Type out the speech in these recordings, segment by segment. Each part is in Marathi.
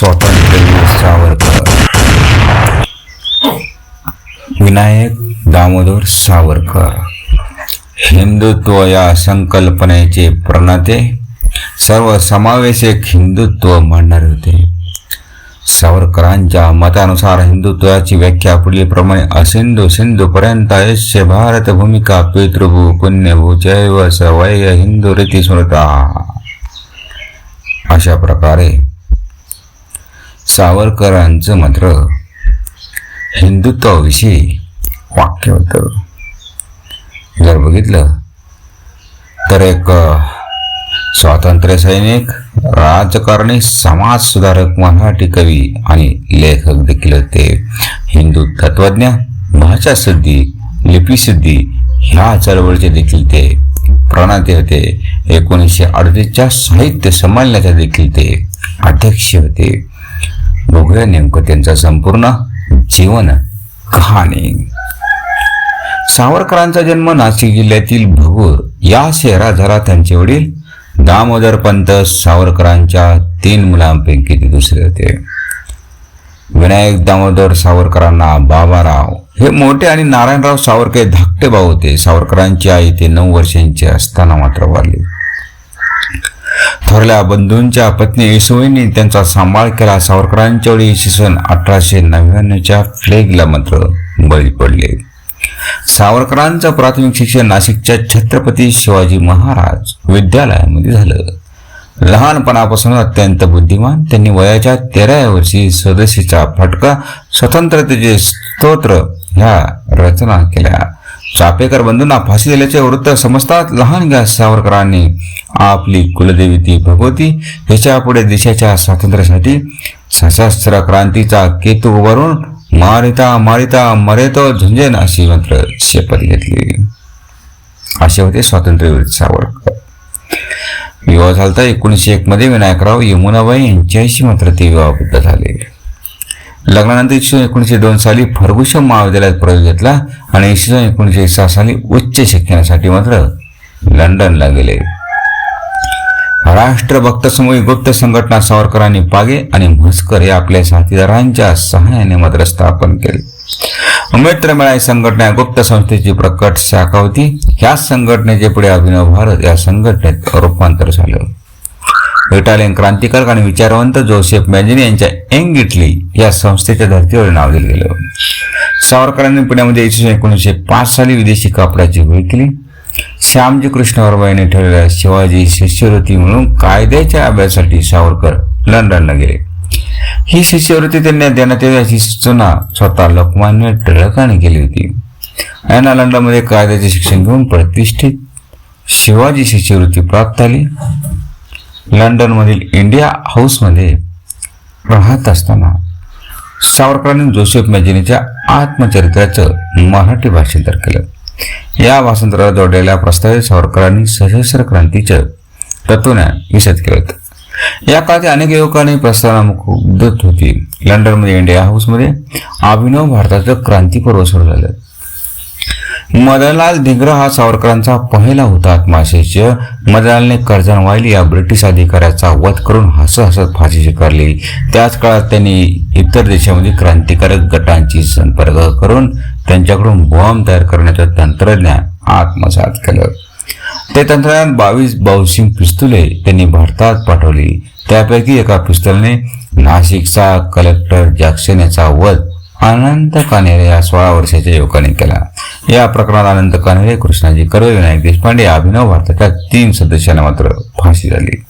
स्वातंत्र्यवीर सावरकर विनायक दामोदर सावरकर. हिंदुत्व या संकल्पनेचे प्रणते सर्व समावेशक हिंदुत्व मांडणारे होते. सावरकरांच्या मतानुसार हिंदुत्वाची व्याख्या पुढीलप्रमाणे असिंधू सिंधू पर्यंत आयुष्य भारत भूमिका पितृभू पुण्यभू जैव सवय हिंदू रीती स्मृता. अशा प्रकारे सावरकरांचं मात्र हिंदुत्वाविषयी वाक्य होतं. जर बघितलं तर एक स्वातंत्र्य सैनिक राजकारणी समाज सुधारक मराठी कवी आणि लेखक देखील होते. हिंदू तत्वज्ञ भाषा सिद्धी लिपिसिद्धी ह्या चळवळीचे देखील ते प्रणेते होते. एकोणीसशे अडतीसच्या साहित्य संमेलनाचे देखील ते अध्यक्ष होते. बघूया नेमकं त्यांचा संपूर्ण जीवन कहाणी. सावरकरांचा जन्म नाशिक जिल्ह्यातील भगूर या शहरात झाला त्यांचे वडील दामोदर पंत सावरकरांच्या तीन मुलांपैकी ते दुसरे होते. विनायक दामोदर सावरकरांना बाबाराव हे मोठे आणि नारायणराव सावरकर धाकटे भाऊ होते. सावरकरांची आई ते नऊ वर्षांची असताना मात्र वारली. थोरल्या बंधूंच्या पत्नी येसुईंनी त्यांचा सांभाळ केला. सावरकरांच्या वेळी इसवी सन अठराशे नव्याण्णवच्या फ्लेगला मात्र बळी पडले. सावरकरांचं प्राथमिक शिक्षण नाशिकच्या छत्रपती शिवाजी महाराज विद्यालयामध्ये झालं. लहानपणापासून अत्यंत बुद्धिमान त्यांनी वयाच्या तेराव्या वर्षी स्वदेशीचा फटका स्वतंत्रतेचे स्तोत्र ह्या रचना केल्या. चापेकर बंधूंना फाशी दिल्याचे वृत्त समजतात लहान गॅस सावरकरांनी आपली कुलदेवी ती भगवती. हिच्यापुढे देशाच्या स्वातंत्र्यासाठी सशस्त्र क्रांतीचा केतू उभारून मारिता मारिता मरेतो झुंजेन अशी मंत्र शपथ घेतली. असे होते स्वातंत्र्यवीर सावरकर. विवाह झाला एकोणीसशे एक मध्ये विनायकराव यमुनाबाई यांच्याशी मात्र ते विवाहबद्ध झाले. लग्नानंतर इसवी सन एकोणीसशे दोन साली फर्गुसन महाविद्यालयात प्रवेश घेतला आणि इसवी सन एकोणीसशे सहा साली उच्च शिक्षणासाठी मात्र लंडनला गेले. राष्ट्रभक्त समूह गुप्त संघटना सावरकरांनी पागे आणि म्हसकर या आपल्या साथीदारांच्या सहाय्याने मात्र स्थापन केले. मित्रमेळा ही संघटना गुप्त संस्थेची प्रकट शाखा होती. ह्या संघटनेचे पुढे अभिनव भारत या संघटनेत रूपांतर झालं. इटालियन क्रांतिकारक आणि विचारवंत जोसेफ मॅजिनी यांच्या एंग इटली या संस्थेच्या धर्तीवर नाव दिलं गेलं. सावरकरांनी पुण्यामध्ये इसवी एकोणीसशे पाच साली विदेशी कापडाची होळी केली. श्यामजी कृष्ण वर्मा यांनी ठेवलेल्या शिवाजी शिष्यवृत्ती म्हणून कायद्याच्या अभ्यासासाठी सावरकर लंडनला गेले. ही शिष्यवृत्ती त्यांनी देण्यात यावी अशी सूचना स्वतः लोकमान्य टिळकाने केली होती. यांना लंडनमध्ये कायद्याचे शिक्षण घेऊन प्रतिष्ठित शिवाजी शिष्यवृत्ती प्राप्त झाली. लंडनमधील इंडिया हाऊसमध्ये राहत असताना सावरकरांनी जोसेफ मॅजिनीच्या आत्मचरित्राचं मराठी भाषांतर केलं. या भाषांतराला जोडलेल्या प्रस्तावित सावरकरांनी सशस्त्र क्रांतीचं तत्वज्ञान विशद केलं होतं. या काळात अनेक युवकांनी प्रस्तावनामुख उद्धत होती. लंडनमध्ये इंडिया हाऊसमध्ये अभिनव भारताचं क्रांतीपर्व सुरू झालं. मदनलाल धिंग्रा हा सावरकरांचा पहिला हुतात्मा शिष्य मदनलालने कर्जन या ब्रिटिश अधिकाऱ्याचा वध करून हसत हसत फाशी स्वीकारली त्याच काळात त्यांनी इतर देशामध्ये क्रांतिकारक गटांची संपर्क करून त्यांच्याकडून बॉम्ब तयार करण्याचं तंत्रज्ञान आत्मसात केलं. ते तंत्रज्ञान बावीस बाऊसिंग पिस्तुले त्यांनी भारतात पाठवली. त्यापैकी एका पिस्तुलने नाशिकचा कलेक्टर जॅक्सन याचा वध अनंत कानेरे या सोळा वर्षाच्या युवकाने केला. या प्रकरणात अनंत कानेरे कृष्णाजी कर्वे विनायक देशपांडे या अभिनव भारताच्या तीन सदस्यांना मात्र फाशी झाली.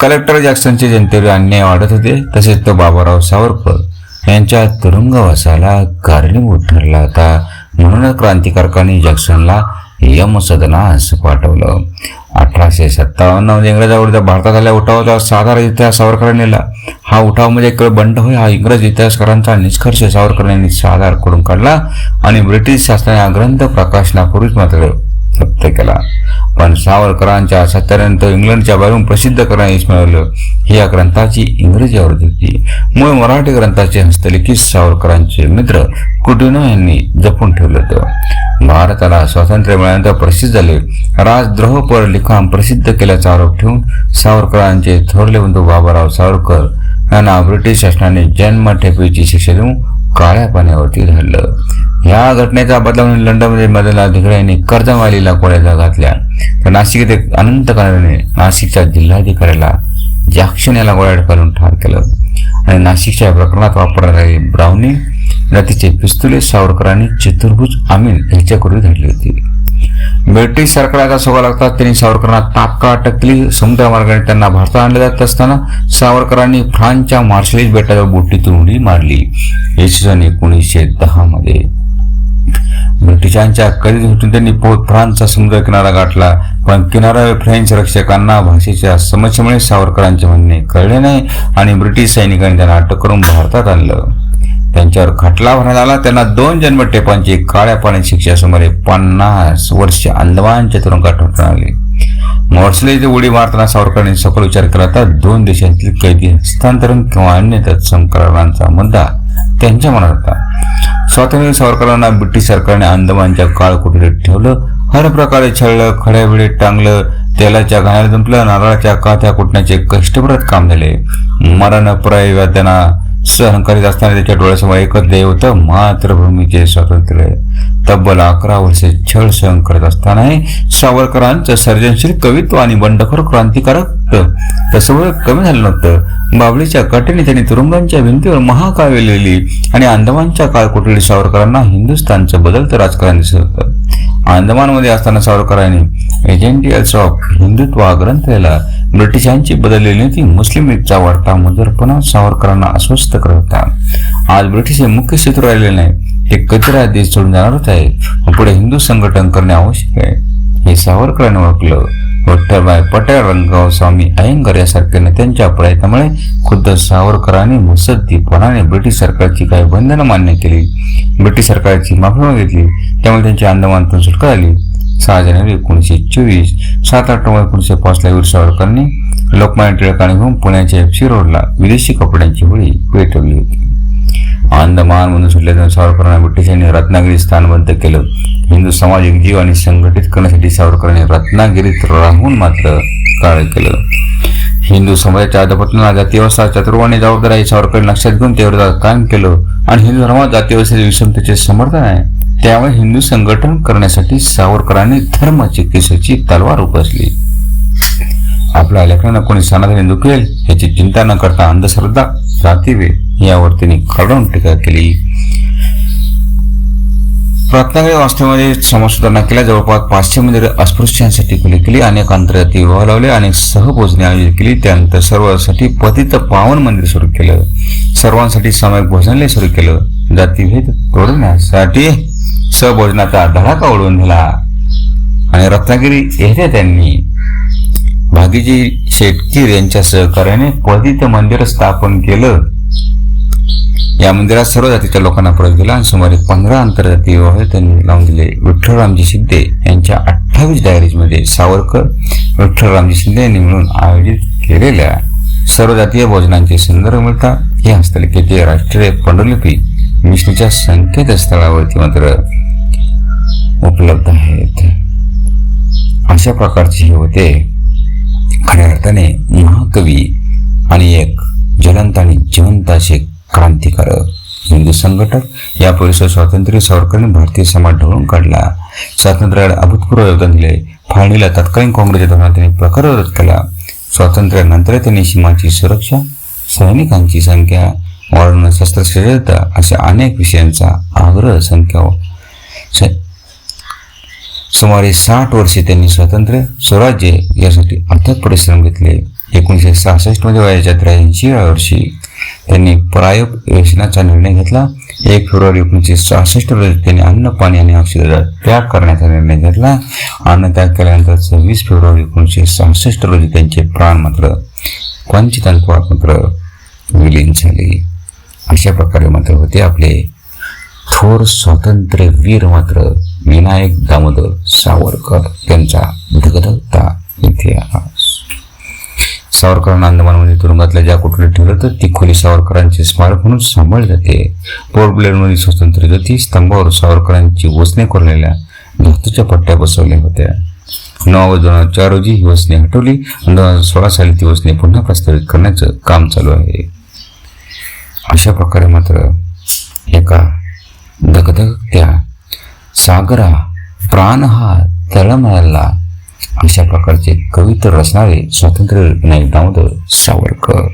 कलेक्टर जॅक्सनचे जनतेवर अन्याय वाढत होते तसेच तो बाबाराव सावरकर यांच्या तुरुंगवासाला कारणीभूत ठरला होता. म्हणूनच क्रांतिकारकांनी जॅक्सनला यमसदनास पाठवलं. अठराशे सत्तावन्न म्हणजे इंग्रजाविरुद्ध भारतात आल्या उठावाचा साधारण इतिहास सावरकरांनी लिहिला. हा उठाव म्हणजे केवळ बंड होय हा इंग्रज इतिहासकारांचा निष्कर्ष सावरकर यांनी साधार करून काढला आणि ब्रिटिश शासनाने हा ग्रंथ प्रकाशनापूर्वीच मात्र जप्त केला पण सावरकरांच्या सत्यानंतर इंग्लंडच्या बाहेरून प्रसिद्ध करण्यात यश मिळवलं ही या ग्रंथाची इंग्रजी आवृत्ती होती. मूळ मराठी ग्रंथाचे हस्तलिखित सावरकरांचे मित्र कुटुनो यांनी जपून ठेवलं होतं. भारताला स्वातंत्र्य मिळाल्यानंतर प्रसिद्ध झाले. राजद्रोहपर लिखाण प्रसिद्ध केल्याचा आरोप ठेवून सावरकरांचे थोरले बंधू बाबाराव सावरकर यांना ब्रिटिश शासनाने जन्मठेपेची शिक्षा देऊन काळ्या पाण्यावरती धाडलं ह्या घटनेचा बदला म्हणून लंडनमध्ये मदन अधिकारी यांनी कर्जमालीला कोळ्याचा घातल्या. तर नाशिक येथे अनंत काळाने नाशिकच्या जिल्हाधिकाऱ्याला जाक्षण्याला गोळ्या घालून ठार केलं. आणि नाशिकच्या प्रकरणात वापरणारी ब्राउनी जातीचे पिस्तुले सावरकरांनी चतुर्भुज आमीन यांच्याकडून धडली होती. ब्रिटिश सरकारचा सोगा लागतात त्यांनी सावरकरांना तात्काळ अटक केली समुद्र मार्गाने त्यांना भारतात आणले जात असताना सावरकरांनी फ्रान्सच्या मार्शलिस बेटावर बोटीतून उडी मारली. इसवी सन एकोणीसशे दहा मध्ये ब्रिटिशांच्या कधी सुटून त्यांनी पोत फ्रान्सचा समुद्र किनारा गाठला. पण किनारा फ्रेंच रक्षकांना भाषेच्या समस्येमुळे सावरकरांचे म्हणणे कळले नाही आणि ब्रिटिश सैनिकांनी त्यांना अटक करून भारतात आणलं. त्यांच्यावर खटला भरण्यात आला. त्यांना दोन जन्मटेपांची काळ्या पाण्याची शिक्षा सुमारे पन्नास वर्ष अंदमानच्या तुरुंगात ठोठावण्यात आली. मॉर्सले जे उडी मारताना सावरकरांनी सखोल विचार केला तर दोन देशांतील कैदी हस्तांतरण किंवा अन्य तत्सम करारांचा मुद्दा त्यांच्या मनात होता. स्वातंत्र्य सावरकरांना ब्रिटिश सरकारने अंदमानच्या काळ कुठेतरी ठेवलं. हर प्रकारे छळलं खड्या वेळेत टांगलं तेलाच्या घाण्याला दुंपलं नारळाच्या काथ्या कुटण्याचे कष्टप्रत काम झाले. मरणप्राय त्यांना सहन करीत असताना त्याच्या डोळ्यासमोर एकच ध्येय होतं मातृभूमीचे स्वातंत्र्य. तब्बल अकरा वर्षे छळ सहन करत असतानाही सावरकरांचं सर्जनशील कवित्व आणि बंडखोर क्रांतिकारक तसं कमी झालं नव्हतं. बाबळीच्या कटेने त्यांनी तुरुंगांच्या भिंतीवर महाकाव्य लिहिली आणि अंदमानच्या काळकोटडी सावरकरांना हिंदुस्थानचं बदलतं राजकारण दिसत होतं. अंदमानमध्ये असताना सावरकरांनी एजेंटियल्स ऑफ हिंदुत्व हा ग्रंथ लिहिला ब्रिटिशांची बदललेली नीती मुस्लिम लीगचा वाढता मुजरपणा सावरकरांना अस्वस्थ करत होता आज ब्रिटिश हे मुख्य शत्रू राहिले नाही ते कचरा देश सोडून जाणार होत आहे पुढे हिंदू संघटन करणे आवश्यक आहे. हे सावरकरांनी ओळखलं. विठ्ठलबाई पटेल रंगराव स्वामी अयंगर यासारख्या नेत्यांच्या प्रयत्नामुळे खुद्द सावरकरांनी मुसद्दीपणाने ब्रिटिश सरकारची काही बंधनं मान्य केली. ब्रिटिश सरकारची माफी मागितली. त्यामुळे त्यांची अंदमानातून सुटका झाली सहा जानेवारी एकोणीसशे चोवीस सात ऑक्टोबर एकोणीसशे पाचला वीर सावरकरांनी लोकमान्य टिळकांनी घेऊन पुण्याच्या एफसी रोडला विदेशी कपड्यांची होळी पेटवली होती. अंदमान म्हणून सुटल्यातून सावरकरांना ब्रिटिशांनी रत्नागिरी स्थानबद्ध केलं. हिंदू सामाजिक जीव आणि संघटित करण्यासाठी सावरकरांनी रत्नागिरीत राहून मात्र कार्य केलं. हिंदू समाजाच्या अधपतनाला जाती चतुर्वाणी जबाबदारी सावरकर लक्षात घेऊन तेवढं काम केलं. आणि हिंदू धर्मात जाती विषमतेचे समर्थन आहे. त्यामुळे हिंदू संघटन करण्यासाठी सावरकरांनी धर्मचिकित्सेची तलवार उपसली आपल्या लेखनानं कोणी सनातनी दुखेल याची चिंता न करता अंधश्रद्धा जातीवे यावर त्यांनी खडून टीका केली. रत्नागिरी वास्तवामध्ये समाजसुधारणा केल्या. जवळपास पाचशे मंदिरे अस्पृश्यांसाठी खुली केली अनेक आंतरजातीय विवाह लावले अनेक सहभोजने आयोजित केली. त्यानंतर सर्वांसाठी पतित पावन मंदिर सुरू केलं. सर्वांसाठी सामायिक भोजनालय सुरू केलं. जातीभेद तोडण्यासाठी सहभोजनाचा धडाका उडवून दिला. आणि रत्नागिरी येथे त्यांनी भागीजी शेटकीर यांच्या सहकार्याने पदित मंदिर स्थापन केलं. या मंदिरात सर्व जातीच्या लोकांना प्रवेश दिला आणि सुमारे पंधरा आंतरजातीय विवाह त्यांनी लावून दिले विठ्ठलरामजी शिंदे यांच्या अठ्ठावीस डायरीजमध्ये सावरकर विठ्ठलरामजी शिंदे यांनी मिळून आयोजित केलेल्या सर्व जातीय भोजनांचे संदर्भ मिळतात हे हस्तलिखित राष्ट्रीय पांडुलिपी विष्णूच्या संकेतस्थळावरती मात्र उपलब्ध आहेत. अशा प्रकारचे हे होते. खऱ्या अर्थाने महाकवी आणि एक ज्वलंत आणि जिवंत असे क्रांतिकारक हिंदू संघटक या परिसर स्वातंत्र्य सावरकरांनी भारतीय समाज ढवळून काढला. स्वातंत्र्याला अभूतपूर्व योगदान दिले फाळणीला तत्कालीन काँग्रेसच्या धोरणात त्यांनी प्रखर विरोध केला. स्वातंत्र्यानंतर त्यांनी सीमाची सुरक्षा सैनिकांची संख्या वाढवणं शस्त्रसज्जता अशा अनेक विषयांचा आग्रह संख्या सुमारे साठ वर्षे त्यांनी स्वातंत्र्य स्वराज्य यासाठी अथक परिश्रम घेतले. एकोणीसशे सहासष्टमध्ये वयाच्या त्र्याऐंशी वर्षी त्यांनी प्रायोपवेशनाचा निर्णय घेतला. एक फेब्रुवारी एकोणीसशे सहासष्ट रोजी त्यांनी अन्न पाणी आणि औषधाचा त्याग करण्याचा निर्णय घेतला अन्न त्याग केल्यानंतर सव्वीस फेब्रुवारी एकोणीसशे सहासष्ट रोजी त्यांचे प्राण मात्र पंचतत्वात मात्र विलीन झाले. अशा प्रकारे मात्र होते आपले थोर स्वातंत्र्य वीर मात्र. विनायक दामोदर सावरकर यांचा धगधगता इतिहास. सावरकरांना अंदमानमध्ये तुरुंगातल्या ज्या कुठले ठेवलं तर ती खोली सावरकरांचे स्मारक म्हणून सांभाळली जाते. पोर्ट ब्लेअरमध्ये स्वातंत्र्य ज्योती स्तंभावर सावरकरांची वसने कोरलेल्या धातूच्या पट्ट्या बसवल्या होत्या. नऊ ऑगस्ट दोन हजार चार रोजी ही वसने हटवली दोन हजार सोळा साली ती वसने पुन्हा प्रस्तावित करण्याचं काम चालू आहे. अशा प्रकारे मात्र एका दगदगत्या सागरा प्राण हा तळमळला अशा प्रकारचे कवित्र रचणारे स्वातंत्र्य नाईक दामोदर सावरकर.